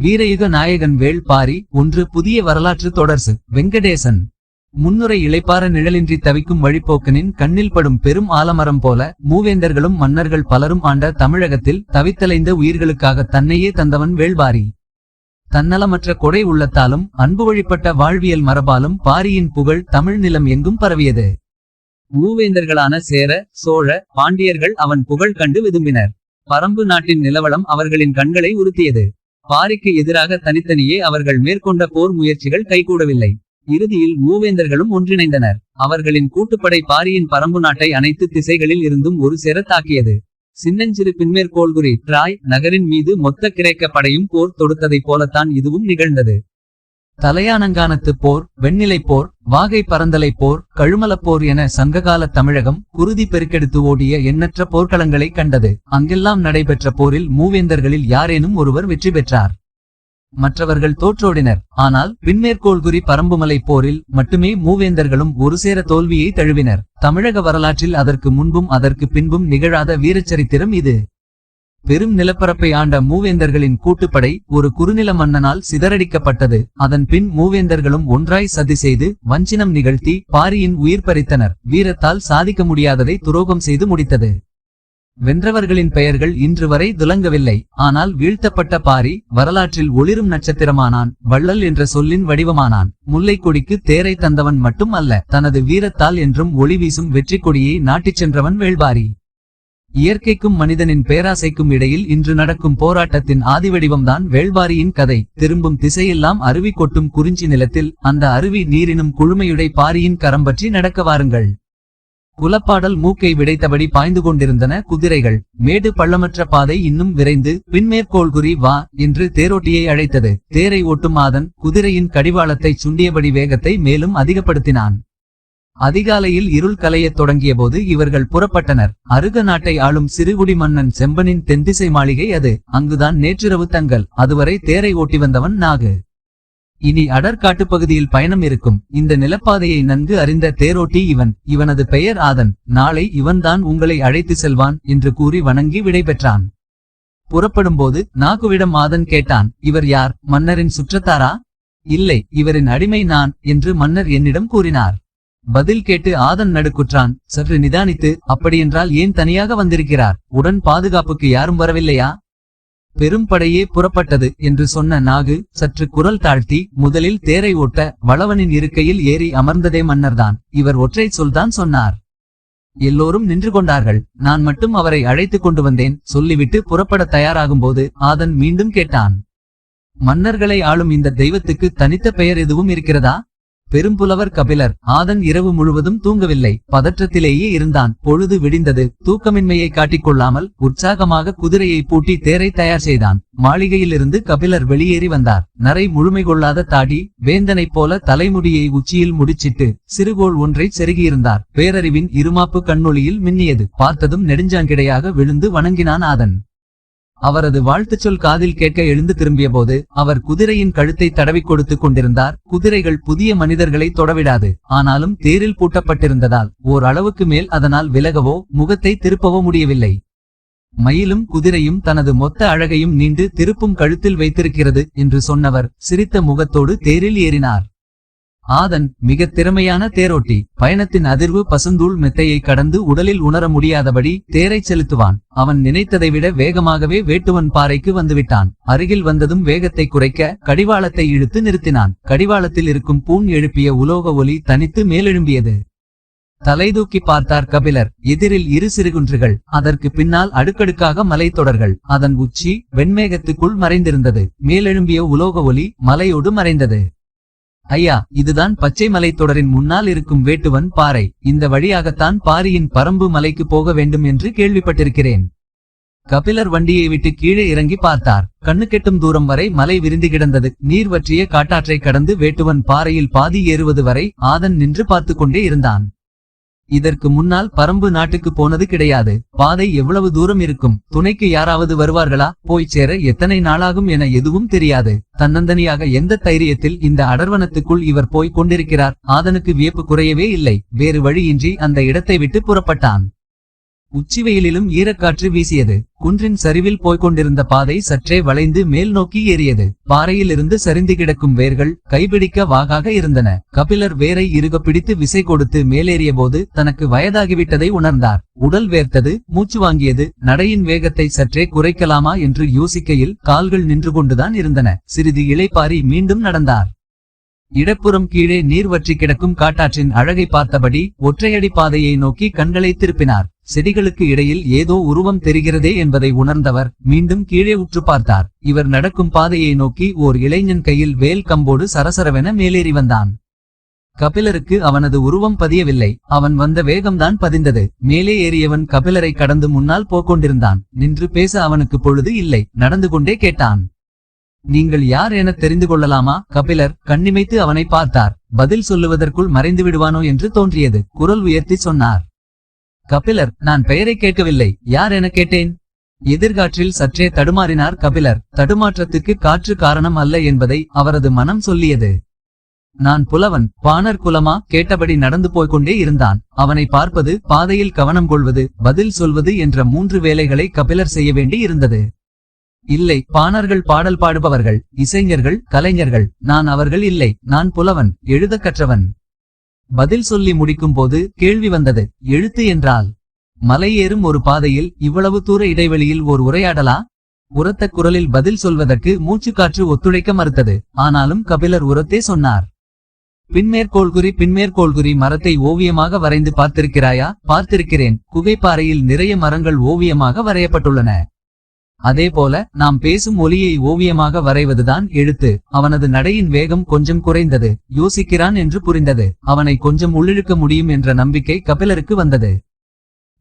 வீரயுக நாயகன் வேள் பாரி ஒன்று புதிய வரலாற்று தொடர்சு. வெங்கடேசன். முன்னுரை இளைப்பார நிழலின்றி தவிக்கும் வழிப்போக்கனின் கண்ணில் படும் பெரும் ஆலமரம் போல மூவேந்தர்களும் மன்னர்கள் பலரும் ஆண்ட தமிழகத்தில் தவித்தலைந்த உயிர்களுக்காக தன்னையே தந்தவன் வேள்பாரி தன்னலமற்ற கொடை உள்ளத்தாலும் அன்பு வழிப்பட்ட வாழ்வியல் மரபாலும் பாரியின் புகழ் தமிழ் நிலம் எங்கும் பரவியது. மூவேந்தர்களான சேர சோழ பாண்டியர்கள் அவன் புகழ் கண்டு விதும்பினர். பரம்பு நாட்டின் நிலவளம் அவர்களின் கண்களை உறுத்தியது. பாரிக்கு எதிராக தனித்தனியே அவர்கள் மேற்கொண்ட போர் முயற்சிகள் கைகூடவில்லை. இறுதியில் மூவேந்தர்களும் ஒன்றிணைந்தனர். அவர்களின் கூட்டுப்படை பாரியின் பரம்பு நாட்டை அனைத்து திசைகளில் இருந்தும் ஒரு சேர தாக்கியது. சின்னஞ்சிறு பின்மேற்கோள்குறி ட்ராய் நகரின் மீது மொத்த கிரேக்க படையும் போர் தொடுத்ததைப் போலத்தான் இதுவும் நிகழ்ந்தது. தலையானங்கானத்து போர் வெண்ணிலை போர் வாகை பரந்தலை போர் கழுமலப் போர் என சங்ககால தமிழகம் குருதி பெருக்கெடுத்து ஓடிய எண்ணற்ற போர்க்களங்களை கண்டது. அங்கெல்லாம் நடைபெற்ற போரில் மூவேந்தர்களில் யாரேனும் ஒருவர் வெற்றி பெற்றார். மற்றவர்கள் தோற்றோடினர். ஆனால் பின்மேற்கோள்குறி பரம்புமலை போரில் மட்டுமே மூவேந்தர்களும் ஒரு சேர தோல்வியை தழுவினர். தமிழக வரலாற்றில் அதற்கு முன்பும் அதற்கு பின்பும் நிகழாத வீரச்சரித்திரம் இது. பெரும் நிலப்பரப்பை ஆண்ட மூவேந்தர்களின் கூட்டுப்படை ஒரு குறுநில மன்னனால் சிதறடிக்கப்பட்டது. அதன் பின் மூவேந்தர்களும் ஒன்றாய் சதி செய்து வஞ்சினம் நிகழ்த்தி பாரியின் உயிர் பறித்தனர். வீரத்தால் சாதிக்க முடியாததை துரோகம் செய்து முடித்தது. வென்றவர்களின் பெயர்கள் இன்று வரை துலங்கவில்லை. ஆனால் வீழ்த்தப்பட்ட பாரி வரலாற்றில் ஒளிரும் நட்சத்திரமானான் வள்ளல் என்ற சொல்லின் வடிவமானான். முல்லைக்கொடிக்கு தேரை தந்தவன் மட்டும் அல்ல தனது வீரத்தால் என்றும் ஒளி வீசும் வெற்றி கொடியை நாட்டிச் சென்றவன் வேள்பாரி. இயற்கைக்கும் மனிதனின் பேராசைக்கும் இடையில் இன்று நடக்கும் போராட்டத்தின் ஆதிவடிவம்தான் வேள்பாரியின் கதை. திரும்பும் திசையெல்லாம் அருவி கொட்டும் குறிஞ்சி நிலத்தில் அந்த அருவி நீரினும் குழுமையுடை பாரியின் கரம் பற்றி நடக்க வாருங்கள். குலப்பாடல் மூக்கை விடைத்தபடி பாய்ந்து கொண்டிருந்தன குதிரைகள். மேடு பள்ளமற்ற பாதை இன்னும் விரைந்து பின்மேற்கோள்குறி வா என்று தேரோட்டியை அழைத்தது. தேரை ஓட்டும் மாதன் குதிரையின் கடிவாளத்தை சுண்டியபடி வேகத்தை மேலும் அதிகப்படுத்தினான். அதிகாலையில் இருள் கலையத் தொடங்கியபோது இவர்கள் புறப்பட்டனர். அருக நாட்டை ஆளும் சிறுகுடி மன்னன் செம்பனின் தென்திசை மாளிகை அது. அங்குதான் நேற்றிரவு தங்கள். அதுவரை தேரை ஓட்டி வந்தவன் நாகு. இனி அடர் காட்டுப்பகுதியில் பயணம் இருக்கும். இந்த நிலப்பாதையை நன்கு அறிந்த தேரோட்டி இவன். இவனது பெயர் ஆதன். நாளை இவன்தான் உங்களை அழைத்து செல்வான் என்று கூறி வணங்கி விடைபெற்றான் புறப்படும்போது நாகுவிடம் ஆதன் கேட்டான். இவர் யார்? மன்னரின் சுற்றத்தாரா? இல்லை இவரின் அடிமை நான் என்று மன்னர் என்னிடம் கூறினார். பதில் கேட்டு ஆதன் நடுக்குற்றான். சற்று நிதானித்து அப்படியென்றால் ஏன் தனியாக வந்திருக்கிறார்? உடன் பாதுகாப்புக்கு யாரும் வரவில்லையா? பெரும் படையே புறப்பட்டது என்று சொன்ன நாகு சற்று குரல் தாழ்த்தி முதலில் தேரை ஓட்ட வளவனின் இருக்கையில் ஏறி அமர்ந்ததே மன்னர்தான். இவர் ஒற்றை சொல்தான் சொன்னார். எல்லோரும் நின்று கொண்டார்கள். நான் மட்டும் அவரை அழைத்துக் கொண்டு வந்தேன் சொல்லிவிட்டு புறப்பட தயாராகும்போது ஆதன் மீண்டும் கேட்டான். மன்னர்களை ஆளும் இந்த தெய்வத்துக்கு தனித்த பெயர் எதுவும் இருக்கிறதா? பெரும்புலவர் கபிலர் ஆதன் இரவு முழுவதும் தூங்கவில்லை. பதற்றத்திலேயே இருந்தான். பொழுது விடிந்தது. தூக்கமின்மையை காட்டிக்கொள்ளாமல் உற்சாகமாக குதிரையை பூட்டி தேரை தயார் செய்தான். மாளிகையிலிருந்து கபிலர் வெளியேறி வந்தார். நரை முழுமை கொள்ளாத தாடி வேந்தனைப் போல தலைமுடியை உச்சியில் முடிச்சிட்டு சிறுகோள் ஒன்றை செருகியிருந்தார். பேரறிவின் இருமாப்பு கண்ணொளியில் மின்னியது. பார்த்ததும் நெடுஞ்சாங்கிடையாக விழுந்து வணங்கினான் ஆதன். அவரது வாழ்த்துச் சொல் காதில் கேட்க எழுந்து திரும்பியபோது அவர் குதிரையின் கழுத்தை தடவிக் கொடுத்துக் கொண்டிருந்தார். குதிரைகள் புதிய மனிதர்களை தொடவிடாது. ஆனாலும் தேரில் பூட்டப்பட்டிருந்ததால் ஓர் அளவுக்கு மேல் அதனால் விலகவோ முகத்தை திருப்பவோ முடியவில்லை. மயிலும் குதிரையும் தனது மொத்த அழகையும் நீண்டு திருப்பும் கழுத்தில் வைத்திருக்கிறது என்று சொன்னவர் சிரித்த முகத்தோடு தேரில் ஏறினார். ஆதன் மிக திறமையான தேரோட்டி. பயணத்தின் அதிர்வு பசுந்தூள் மெத்தையை கடந்து உடலில் உணர முடியாதபடி தேரைச் செலுத்துவான். அவன் நினைத்ததை விட வேகமாகவே வேட்டுவன் பாறைக்கு வந்துவிட்டான். அருகில் வந்ததும் வேகத்தை குறைக்க கடிவாளத்தை இழுத்து நிறுத்தினான். கடிவாளத்தில் இருக்கும் பூண் எழுப்பிய உலோக ஒலி தனித்து மேலெழும்பியது. தலைதூக்கி பார்த்தார் கபிலர். எதிரில் இரு சிறுகுன்றுகள். அதற்கு பின்னால் அடுக்கடுக்காக மலைத்தொடர்கள். அதன் உச்சி வெண்மேகத்துக்குள் மறைந்திருந்தது. மேலெழும்பிய உலோக ஒலி மலையோடு மறைந்தது. ஐயா இதுதான் பச்சை மலைத்தொடரின் முன்னால் இருக்கும் வேட்டுவன் பாறை. இந்த வழியாகத்தான் பாரியின் பரம்பு மலைக்கு போக வேண்டும் என்று கேள்விப்பட்டிருக்கிறேன். கபிலர் வண்டியை விட்டு கீழே இறங்கி பார்த்தார். கண்ணுக்கெட்டும் தூரம் வரை மலை விரிந்து கிடந்தது. நீர் வற்றிய காட்டாற்றை கடந்து வேட்டுவன் பாறையில் பாதி ஏறுவது வரை ஆதன் நின்று பார்த்து கொண்டே இருந்தான். இதற்கு முன்னால் பரம்பு நாட்டுக்கு போனது கிடையாது. பாதை எவ்வளவு தூரம் இருக்கும்? துணைக்கு யாராவது வருவார்களா? போய் சேர எத்தனை நாளாகும் என எதுவும் தெரியாது. தன்னந்தனியாக எந்த தைரியத்தில் இந்த அடர்வனத்துக்குள் இவர் போய் கொண்டிருக்கிறார்? ஆதனுக்கு வியப்பு குறையவே இல்லை. வேறு வழியின்றி அந்த இடத்தை விட்டு புறப்பட்டான். உச்சிவெயிலிலும் ஈரக்காற்று வீசியது. குன்றின் சரிவில் போய்க் கொண்டிருந்த பாதை சற்றே வளைந்து மேல் நோக்கி ஏறியது. பாறையிலிருந்து சரிந்து கிடக்கும் வேர்கள் கைபிடிக்க வாகாக இருந்தன. கபிலர் வேரை இறுக பிடித்து விசை கொடுத்து மேலேறிய போது தனக்கு வயதாகிவிட்டதை உணர்ந்தார். உடல் வேர்த்தது மூச்சு வாங்கியது நடையின் வேகத்தை சற்றே குறைக்கலாமா என்று யோசிக்கையில் கால்கள் நின்று கொண்டுதான் இருந்தன. சிறிது இளைப்பாரி மீண்டும் நடந்தார். இடப்புறம் கீழே நீர் வற்றி கிடக்கும் காட்டாற்றின் அழகை பார்த்தபடி ஒற்றையடி பாதையை நோக்கி கண்களை திருப்பினார். செடிகளுக்கு இடையில் ஏதோ உருவம் தெரிகிறதே என்பதை உணர்ந்தவர் மீண்டும் கீழே உற்று பார்த்தார். இவர் நடக்கும் பாதையை நோக்கி ஓர் இளைஞன் கையில் வேல் கம்போடு சரசரவென மேலேறி வந்தான். கபிலருக்கு அவனது உருவம் பதியவில்லை. அவன் வந்த வேகம்தான் பதிந்தது. மேலே ஏறியவன் கபிலரை கடந்து முன்னால் போக்கொண்டிருந்தான் நின்று பேச அவனுக்கு பொழுது இல்லை. நடந்து கொண்டே கேட்டான். நீங்கள் யார் என தெரிந்து கொள்ளலாமா? கபிலர் கண்ணிமைத்து அவனை பார்த்தார். பதில் சொல்லுவதற்குள் மறைந்து விடுவானோ என்று தோன்றியது. குரல் உயர்த்தி சொன்னார். கபிலர் நான் பெயரை கேட்கவில்லை. யார் என கேட்டேன்? எதிர்காற்றில் சற்றே தடுமாறினார் கபிலர். தடுமாற்றத்துக்கு காற்று காரணம் அல்ல என்பதை அவரது மனம் சொல்லியது. நான் புலவன் பாணர் குலமா? கேட்டபடி நடந்து போய்கொண்டே இருந்தான். அவனை பார்ப்பது பாதையில் கவனம் கொள்வது பதில் சொல்வது என்ற மூன்று வேலைகளை கபிலர் செய்ய வேண்டி இருந்தது. இல்லை பாணர்கள் பாடல் பாடுபவர்கள் இசைஞர்கள் கலைஞர்கள் நான் அவர்கள் இல்லை நான் புலவன் எழுதக் கற்றவன் பதில் சொல்லி முடிக்கும் போது கேள்வி வந்தது எழுத்து என்றால் மலையேறும் ஒரு பாதையில் இவ்வளவு தூர இடைவெளியில் ஓர் உரையாடலா? உரத்த குரலில் பதில் சொல்வதற்கு மூச்சுக்காற்று ஒத்துழைக்க மறுத்தது ஆனாலும் கபிலர் உரத்தே சொன்னார். பின்மேற்கோள்குறி பின்மேற்கோள்குறி மரத்தை ஓவியமாக வரைந்து பார்த்திருக்கிறாயா? பார்த்திருக்கிறேன் குகைப்பாறையில் நிறைய மரங்கள் ஓவியமாக வரையப்பட்டுள்ளன. அதேபோல நாம் பேசும் ஒலியை ஓவியமாக வரைவதுதான் எழுத்து. அவனது நடையின் வேகம் கொஞ்சம் குறைந்தது. யோசிக்கிறான் என்று புரிந்தது. அவனை கொஞ்சம் உள்ளிழுக்க முடியும் என்ற நம்பிக்கை கபிலருக்கு வந்தது.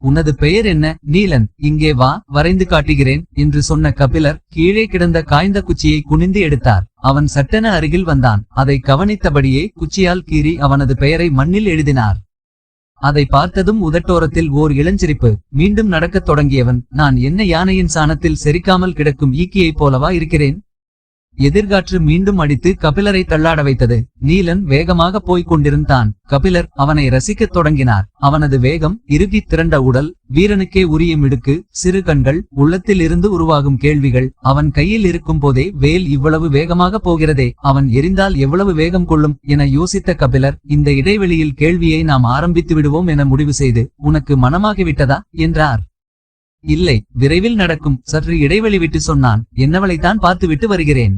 உனது பெயர் என்ன? நீலன். இங்கே வா வரைந்து காட்டுகிறேன் என்று சொன்ன கபிலர் கீழே கிடந்த காய்ந்த குச்சியை குனிந்து எடுத்தார். அவன் சட்டென அருகில் வந்தான். அதை கவனித்தபடியே குச்சியால் கீறி அவனது பெயரை மண்ணில் எழுதினார். அதை பார்த்ததும் உதட்டோரத்தில் ஓர் இளஞ்சிரிப்பு. மீண்டும் நடக்கத் தொடங்கியவன் நான் என்ன யானையின் சாணத்தில் செரிக்காமல் கிடக்கும் ஈக்கியைப் போலவா இருக்கிறேன்? எதிர்காற்று மீண்டும் அடித்து கபிலரை தள்ளாட வைத்தது. நீலன் வேகமாக போய்க் கொண்டிருந்தான். கபிலர் அவனை ரசிக்கத் தொடங்கினார். அவனது வேகம் இறுகித் திரண்ட உடல் வீரனுக்கே உரிய மிடுக்கு சிறு கண்கள் உள்ளத்தில் இருந்து உருவாகும் கேள்விகள் அவன் கையில் இருக்கும் போதே வேல் இவ்வளவு வேகமாக போகிறதே அவன் எரிந்தால் எவ்வளவு வேகம் கொள்ளும் என யோசித்த கபிலர் இந்த இடைவெளியில் கேள்வியை நாம் ஆரம்பித்து விடுவோம் என முடிவு செய்து உனக்கு மனமாகிவிட்டதா என்றார். இல்லை விரைவில் நடக்கும் சற்று இடைவெளி விட்டு சொன்னான். என்னவளைத்தான் பார்த்துவிட்டு வருகிறேன்.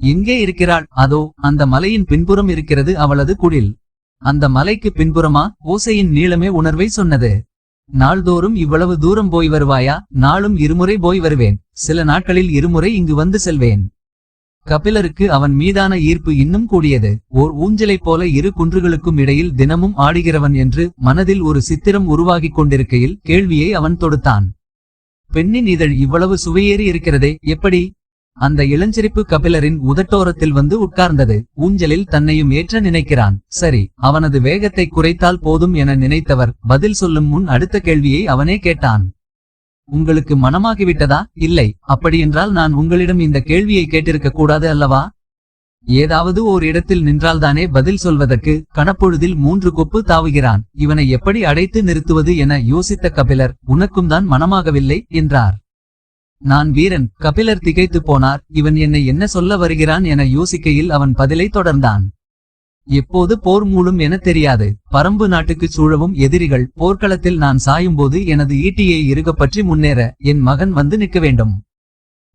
எங்கே இருக்கிறாள்? அதோ அந்த மலையின் பின்புறம் இருக்கிறது அவளது குடில். அந்த மலைக்கு பின்புறமா? ஓசையின் நீளமே உணர்வை சொன்னது. நாள்தோறும் இவ்வளவு தூரம் போய் வருவாயா? நாளும் இருமுறை போய் வருவேன். சில நாட்களில் இருமுறை இங்கு வந்து செல்வேன். கபிலருக்கு அவன் மீதான ஈர்ப்பு இன்னும் கூடியது. ஓர் ஊஞ்சலைப் போல இரு குன்றுகளுக்கும் இடையில் தினமும் ஆடுகிறவன் என்று மனதில் ஒரு சித்திரம் உருவாகிக் கொண்டிருக்கையில் கேள்வியை அவன் தொடுத்தான். பெண்ணின் இதழ் இவ்வளவு சுவையேறி இருக்கிறதே எப்படி? அந்த இளஞ்சிரிப்பு கபிலரின் உதட்டோரத்தில் வந்து உட்கார்ந்தது. ஊஞ்சலில் தன்னையும் ஏற்ற நினைக்கிறான். சரி அவனது வேகத்தை குறைத்தால் போதும் என நினைத்தவர் பதில் சொல்லும் முன் அடுத்த கேள்வியை அவனே கேட்டான். உங்களுக்கு மனமாகிவிட்டதா? இல்லை. அப்படியென்றால் நான் உங்களிடம் இந்த கேள்வியை கேட்டிருக்க கூடாது அல்லவா? ஏதாவது ஓர் இடத்தில் நின்றால்தானே பதில் சொல்வதற்கு? கணப்பொழுதில் மூன்று கொப்பு தாவுகிறான். இவனை எப்படி அடைத்து நிறுத்துவது என யோசித்த கபிலர் உனக்கும் தான் மனமாகவில்லை என்றார். நான் வீரன். கபிலர் திகைத்து போனார். இவன் என்னை என்ன சொல்ல வருகிறான் என யோசிக்கையில் அவன் பதிலை தொடர்ந்தான். எப்போது போர் மூலம் என தெரியாது. பரம்பு நாட்டுக்கு சூழவும் எதிரிகள். போர்க்களத்தில் நான் சாயும்போது எனது ஈட்டியை இருகப்பற்றி முன்னேற என் மகன் வந்து நிற்க வேண்டும்.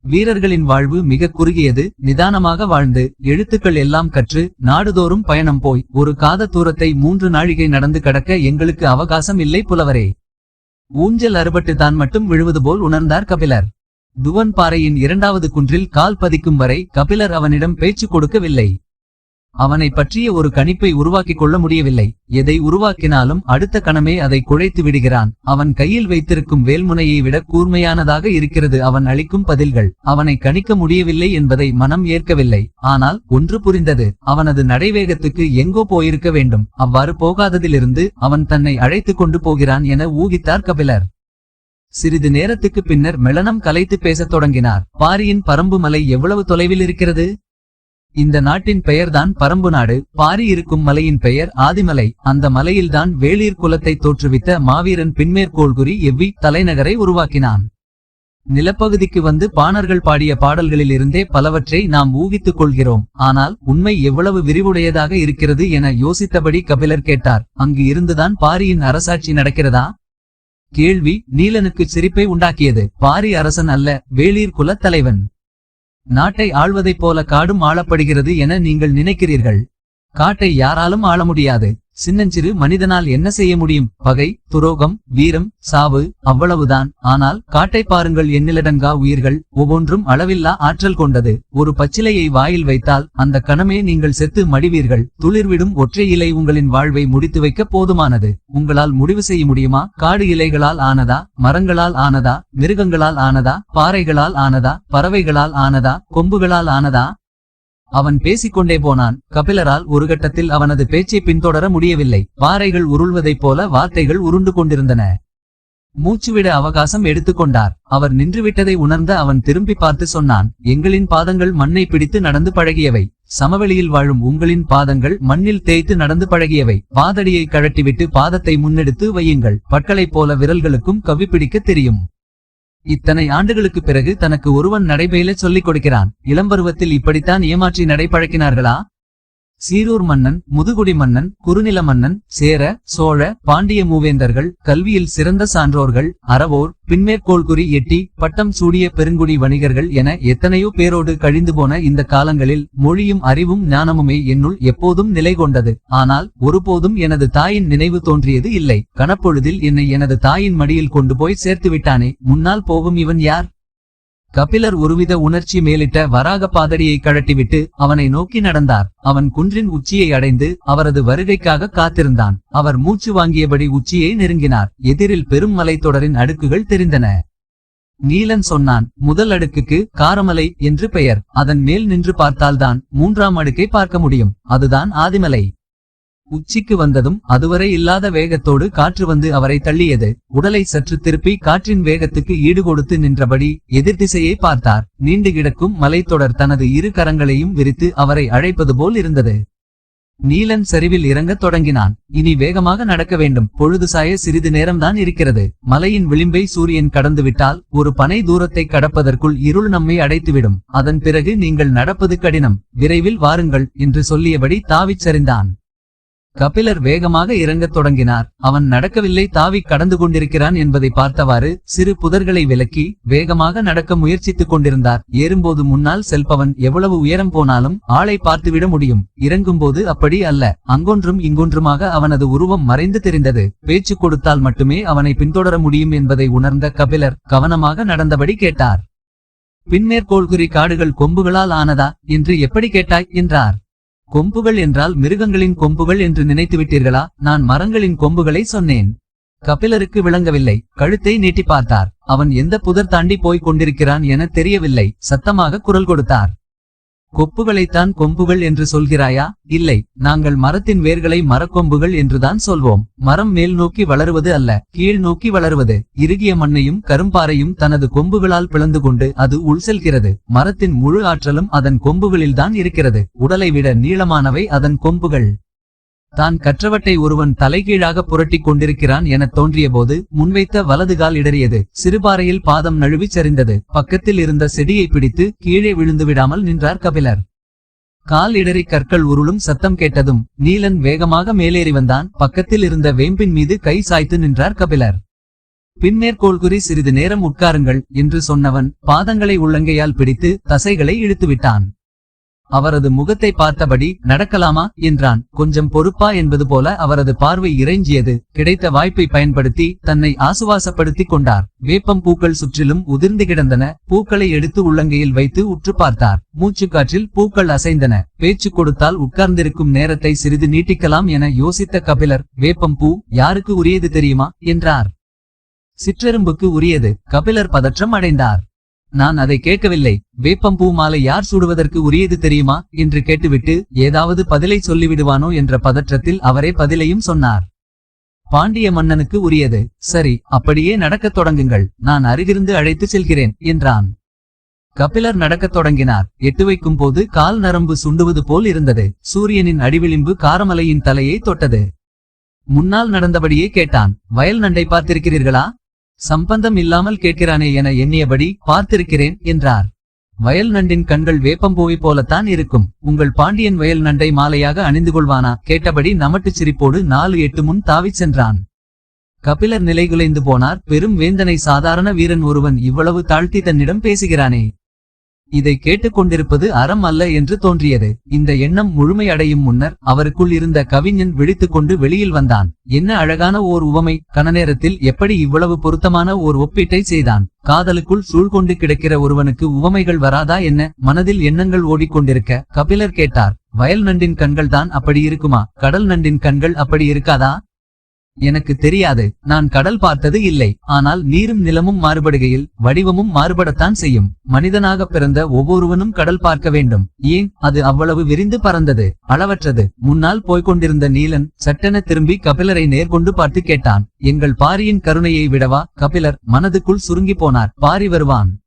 வீரர்களின் வாழ்வு மிக குறுகியது. நிதானமாக வாழ்ந்து எழுத்துக்கள் எல்லாம் கற்று நாடுதோறும் பயணம் போய் ஒரு காத தூரத்தை மூன்று நாழிகை நடந்து கடக்க எங்களுக்கு அவகாசம் இல்லை புலவரே. ஊஞ்சல் அறுபட்டு தான் மட்டும் விழுவது போல் உணர்ந்தார் கபிலர். துவன் பாறையின் இரண்டாவது குன்றில் கால் பதிக்கும் வரை கபிலர் அவனிடம் பேச்சு கொடுக்கவில்லை. அவனை பற்றிய ஒரு கணிப்பை உருவாக்கிக் கொள்ள முடியவில்லை. எதை உருவாக்கினாலும் அடுத்த கணமே அதை குழைத்து விடுகிறான். அவன் கையில் வைத்திருக்கும் வேல்முனையை விட கூர்மையானதாக இருக்கிறது. அவன் அளிக்கும் பதில்கள் அவனை கணிக்க முடியவில்லை என்பதை மனம் ஏற்கவில்லை. ஆனால் ஒன்று புரிந்தது. அவனது நடைவேகத்துக்கு எங்கோ போயிருக்க வேண்டும். அவ்வாறு போகாததிலிருந்து அவன் தன்னை அழைத்துக் கொண்டு போகிறான் என ஊகித்தார் கபிலர். சிறிது நேரத்துக்கு பின்னர் மெளனம் கலைத்து பேசத் தொடங்கினார். பாரியின் பரம்பு மலை எவ்வளவு தொலைவில் இருக்கிறது? இந்த நாட்டின் பெயர்தான் பரம்பு நாடு. பாரி இருக்கும் மலையின் பெயர் ஆதிமலை. அந்த மலையில்தான் வேளிர் குலத்தை தோற்றுவித்த மாவீரன் பின்மேற்கோள்குறி எவ்வி தலைநகரை உருவாக்கினான். நிலப்பகுதிக்கு வந்து பாணர்கள் பாடிய பாடல்களில் இருந்தே பலவற்றை நாம் ஊகித்துக் கொள்கிறோம். ஆனால் உண்மை எவ்வளவு விரிவுடையதாக இருக்கிறது என யோசித்தபடி கபிலர் கேட்டார். அங்கு இருந்துதான் பாரியின் அரசாட்சி நடக்கிறதா? கேள்வி நீலனுக்கு சிரிப்பை உண்டாக்கியது. பாரி அரசன் அல்ல வேளிர் குலத் தலைவன். நாட்டை ஆள்வதைப் போல காடும் ஆளப்படுகிறது என நீங்கள் நினைக்கிறீர்கள். காட்டை யாராலும் ஆள முடியாது. சின்னஞ்சிறு மனிதனால் என்ன செய்ய முடியும்? பகை துரோகம் வீரம் சாவு அவ்வளவுதான். ஆனால் காட்டை பாருங்கள் எண்ணிலடங்கா உயிர்கள் ஒவ்வொன்றும் அளவில்லா ஆற்றல் கொண்டது. ஒரு பச்சிலையை வாயில் வைத்தால் அந்த கணமே நீங்கள் செத்து மடிவீர்கள். துளிர்விடும் ஒற்றை இலை உங்களின் வாழ்வை முடித்து வைக்க போதுமானது. உங்களால் முடிவு செய்ய முடியுமா? காடு இலைகளால் ஆனதா? மரங்களால் ஆனதா? மிருகங்களால் ஆனதா? பாறைகளால் ஆனதா? பறவைகளால் ஆனதா? கொம்புகளால் ஆனதா? அவன் பேசிக்கொண்டே போனான். கபிலரால் ஒரு கட்டத்தில் அவனது பேச்சை பின்தொடர முடியவில்லை. பாறைகள் உருள்வதைப் போல வார்த்தைகள் உருண்டு கொண்டிருந்தன. மூச்சுவிட அவகாசம் எடுத்துக்கொண்டார் அவர் நின்றுவிட்டதை உணர்ந்த அவன் திரும்பி பார்த்து சொன்னான் எங்களின் பாதங்கள் மண்ணை பிடித்து நடந்து பழகியவை. சமவெளியில் வாழும் உங்களின் பாதங்கள் மண்ணில் தேய்த்து நடந்து பழகியவை. பாதடியை கழட்டிவிட்டு பாதத்தை முன்னெடுத்து வையுங்கள். பற்களைப் போல விரல்களுக்கும் கவி பிடிக்கத் தெரியும். இத்தனை ஆண்டுகளுக்கு பிறகு தனக்கு ஒருவன் நடைபெயல சொல்லிக் கொடுக்கிறான். இளம்பருவத்தில் இப்படித்தான் ஏமாற்றி நடைபழக்கினார்களா? சீரூர் மன்னன் முதுகுடி மன்னன் குறுநில மன்னன் சேர சோழ பாண்டிய மூவேந்தர்கள் கல்வியில் சிறந்த சான்றோர்கள் அறவோர் பின்மேற்கோள்குறி எட்டி பட்டம் சூடிய பெருங்குடி வணிகர்கள் என எத்தனையோ பேரோடு கழிந்து போன இந்த காலங்களில் மொழியும் அறிவும் ஞானமுமே என்னுள் எப்போதும் நிலை கொண்டது. ஆனால் ஒருபோதும் எனது தாயின் நினைவு தோன்றியது இல்லை. கனப்பொழுதில் என்னை எனது தாயின் மடியில் கொண்டு போய் சேர்த்து விட்டானே முன்னால் போகும் இவன் யார்? கபிலர் ஒருவித உணர்ச்சி மேலிட்ட வராக பாதடியை கழட்டிவிட்டு அவனை நோக்கி நடந்தார். அவன் குன்றின் உச்சியை அடைந்து அவரது வருகைக்காக காத்திருந்தான். அவர் மூச்சு வாங்கியபடி உச்சியை நெருங்கினார். எதிரில் பெரும் மலைத்தொடரின் அடுக்குகள் தெரிந்தன. நீலன் சொன்னான் முதல் அடுக்குக்கு காரமலை என்று பெயர். அதன் மேல் நின்று பார்த்தால்தான் மூன்றாம் அடுக்கை பார்க்க முடியும். அதுதான் ஆதிமலை. உச்சிக்கு வந்ததும் அதுவரை இல்லாத வேகத்தோடு காற்று வந்து அவரை தள்ளியது. உடலை சற்று திருப்பி காற்றின் வேகத்துக்கு ஈடுகொடுத்து நின்றபடி எதிர் திசையை பார்த்தார். நீண்டு கிடக்கும் மலைத்தொடர் தனது இரு கரங்களையும் விரித்து அவரை அழைப்பது போல் இருந்தது. நீலன் சரிவில் இறங்கத் தொடங்கினான். இனி வேகமாக நடக்க வேண்டும். பொழுது சாய சிறிது நேரம்தான் இருக்கிறது. மலையின் விளிம்பை சூரியன் கடந்துவிட்டால் ஒரு பனை தூரத்தை கடப்பதற்குள் இருள் நம்மை அடைத்துவிடும். அதன் பிறகு நீங்கள் நடப்பது கடினம். விரைவில் வாருங்கள் என்று சொல்லியபடி தாவிச் சரிந்தான் கபிலர் வேகமாக இறங்கத் தொடங்கினார். அவன் நடக்கவில்லை தாவி கடந்து கொண்டிருக்கிறான் என்பதை பார்த்தவாறு சிறு புதர்களை விலக்கி வேகமாக நடக்க முயற்சித்துக் கொண்டிருந்தார். ஏறும்போது முன்னால் செல்பவன் எவ்வளவு உயரம் போனாலும் ஆளை பார்த்துவிட முடியும். இறங்கும்போது அப்படி அல்ல. அங்கொன்றும் இங்கொன்றுமாக அவனது உருவம் மறைந்து தெரிந்தது. பேச்சு கொடுத்தால் மட்டுமே அவனை பின்தொடர முடியும் என்பதை உணர்ந்த கபிலர் கவனமாக நடந்தபடி கேட்டார். பின்மேற்கோள்குறி காடுகள் கொம்புகளால் ஆனதா? என்று எப்படி கேட்டாய்? என்றார். கொம்புகள் என்றால் மிருகங்களின் கொம்புகள் என்று நினைத்து விட்டீர்களா? நான் மரங்களின் கொம்புகளை சொன்னேன். கபிலருக்கு விளங்கவில்லை. கழுத்தை நீட்டி பார்த்தார். அவன் எந்த புதர் தாண்டி போய்க் கொண்டிருக்கிறான் என தெரியவில்லை. சத்தமாக குரல் கொடுத்தார். கொப்புகளைத்தான் கொம்புகள் என்று சொல்கிறாயா? இல்லை நாங்கள் மரத்தின் வேர்களை மரக்கொம்புகள் என்றுதான் சொல்வோம். மரம் மேல் நோக்கி வளருவது அல்ல கீழ் நோக்கி வளருவது. இறுகிய மண்ணையும் கரும்பாறையும் தனது கொம்புகளால் பிளந்து கொண்டு அது உள் செல்கிறது. மரத்தின் முழு ஆற்றலும் அதன் கொம்புகளில்தான் இருக்கிறது. உடலை விட நீளமானவை அதன் கொம்புகள். தான் கற்றவட்டை ஒருவன் தலைகீழாக புரட்டிக் கொண்டிருக்கிறான் எனத் தோன்றியபோது முன்வைத்த வலது கால் இடறியது. சிறுபாறையில் பாதம் நழுவிச் சரிந்தது. பக்கத்தில் இருந்த செடியை பிடித்து கீழே விழுந்து விடாமல் நின்றார் கபிலர். கால் இடறி கற்கள் உருளும் சத்தம் கேட்டதும் நீலன் வேகமாக மேலேறி வந்தான். பக்கத்தில் இருந்த வேம்பின் மீது கை சாய்த்து நின்றார் கபிலர். பின்மேற்கோள்குறி சிறிது நேரம் உட்காருங்கள் என்று சொன்னவன் பாதங்களை உள்ளங்கையால் பிடித்து தசைகளை இழுத்துவிட்டான். அவரது முகத்தை பார்த்தபடி நடக்கலாமா? என்றான். கொஞ்சம் பொறுப்பா? என்பது போல அவரது பார்வை இறைஞ்சியது கிடைத்த வாய்ப்பை பயன்படுத்தி தன்னை ஆசுவாசப்படுத்திக் கொண்டார். வேப்பம் பூக்கள் சுற்றிலும் உதிர்ந்து கிடந்தன. பூக்களை எடுத்து உள்ளங்கையில் வைத்து உற்று பார்த்தார். மூச்சுக்காற்றில் பூக்கள் அசைந்தன. பேச்சு கொடுத்தால் உட்கார்ந்திருக்கும் நேரத்தை சிறிது நீட்டிக்கலாம் என யோசித்த கபிலர் வேப்பம் பூ யாருக்கு உரியது தெரியுமா? என்றார். சிற்றெரும்புக்கு உரியது. கபிலர் பதற்றம் அடைந்தார். நான் அதை கேட்கவில்லை. வேப்பம்பூ மாலை யார் சூடுவதற்கு உரியது தெரியுமா? என்று கேட்டுவிட்டு ஏதாவது பதிலை சொல்லிவிடுவானோ என்ற பதற்றத்தில் அவரே பதிலையும் சொன்னார். பாண்டிய மன்னனுக்கு உரியது. சரி அப்படியே நடக்கத் தொடங்குங்கள். நான் அருகிருந்து அழைத்து செல்கிறேன் என்றான். கபிலர் நடக்கத் தொடங்கினார். எட்டு வைக்கும் போது கால் நரம்பு சுண்டுவது போல் இருந்தது. சூரியனின் அடிவிளிம்பு காரமலையின் தலையை தொட்டது. முன்னால் நடந்தபடியே கேட்டான். வயல் நண்டை பார்த்திருக்கிறீர்களா? சம்பந்தம் இல்லாமல் கேட்கிறானே என எண்ணியபடி பார்த்திருக்கிறேன் என்றார். வயல் நண்டின் கண்கள் வேப்பம்பூவை போலத்தான் இருக்கும். உங்கள் பாண்டியன் வயல் நண்டை மாலையாக அணிந்து கொள்வானா? கேட்டபடி நமட்டுச் சிரிப்போடு நாலு எட்டு முன் தாவிச் சென்றான். கபிலர் நிலைகுலைந்து போனார். பெரும் வேந்தனை சாதாரண வீரன் ஒருவன் இவ்வளவு தாழ்த்தி தன்னிடம் பேசுகிறானே. இதை கேட்டுக்கொண்டிருப்பது அறம் அல்ல என்று தோன்றியது. இந்த எண்ணம் முழுமையடையும் முன்னர் அவருக்குள் இருந்த கவிஞன் விழித்துக்கொண்டு வெளியில் வந்தான். என்ன அழகான ஓர் உவமை. கனநேரத்தில் எப்படி இவ்வளவு பொருத்தமான ஓர் ஒப்பீட்டை செய்தான். காதலுக்குள் சூழ்கொண்டு கிடக்கிற ஒருவனுக்கு உவமைகள் வராதா என்ன? மனதில் எண்ணங்கள் ஓடிக்கொண்டிருக்க கபிலர் கேட்டார். வயல் நண்டின் கண்கள் தான் அப்படி இருக்குமா? கடல் நண்டின் கண்கள் அப்படி இருக்காதா? எனக்கு தெரியாது. நான் கடல் பார்த்தது இல்லை. ஆனால் நீரும் நிலமும் மாறுபடுகையில் வடிவமும் மாறுபடத்தான் செய்யும். மனிதனாக பிறந்த ஒவ்வொருவனும் கடல் பார்க்க வேண்டும். ஏன்? அது அவ்வளவு விரிந்து பறந்தது அளவற்றது. முன்னால் போய்க் கொண்டிருந்த நீலன் சட்டென திரும்பி கபிலரை நேர்கொண்டு பார்த்து கேட்டான். எங்கள் பாரியின் கருணையை விடவா? கபிலர் மனதுக்குள் சுருங்கி போனார். பாரி வருவான்.